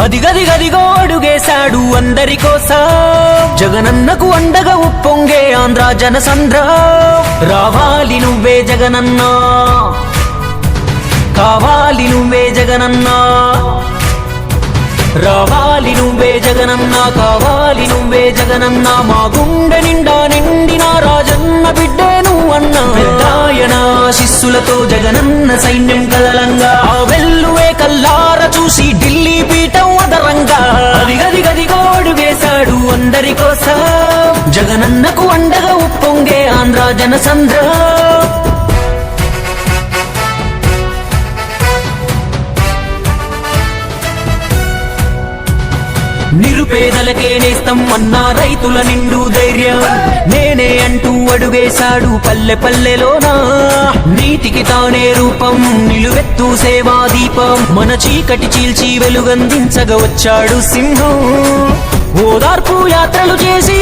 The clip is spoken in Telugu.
అదిగదిగదిగో అడుగేశాడు అందరికోసం. జగనన్నకు అండగా ఉప్పొంగే ఆంధ్ర జనసంద్ర. రావాలి నువ్వే జగనన్నా. కావాలి నువ్వే జగనన్నా. రావాలి నువ్వే జగనన్నా కావాలి నువ్వే జగనన్నా. మా గుండె నిండా నిండిన రాజన్న బిడ్డే నువ్వన్న పెద్దాయన శిస్సులతో జగనన్న సైన్యం కదలంగా అందరి కోసం జగనన్నకు అండగా ఉప్పొంగే ఆంధ్ర జనసంద్ర. నిరుపేదలకే నేస్తం అన్న రైతుల నిండు ధైర్యం. నేనే అంటూ అడుగేశాడు పల్లె పల్లెలోనా. నీటికి తానే రూపం నిలువెత్తు సేవా దీపం మన చీకటి చీల్చి వెలుగందించగ వచ్చాడు సింహం. ఓదార్పు యాత్రలు చేసి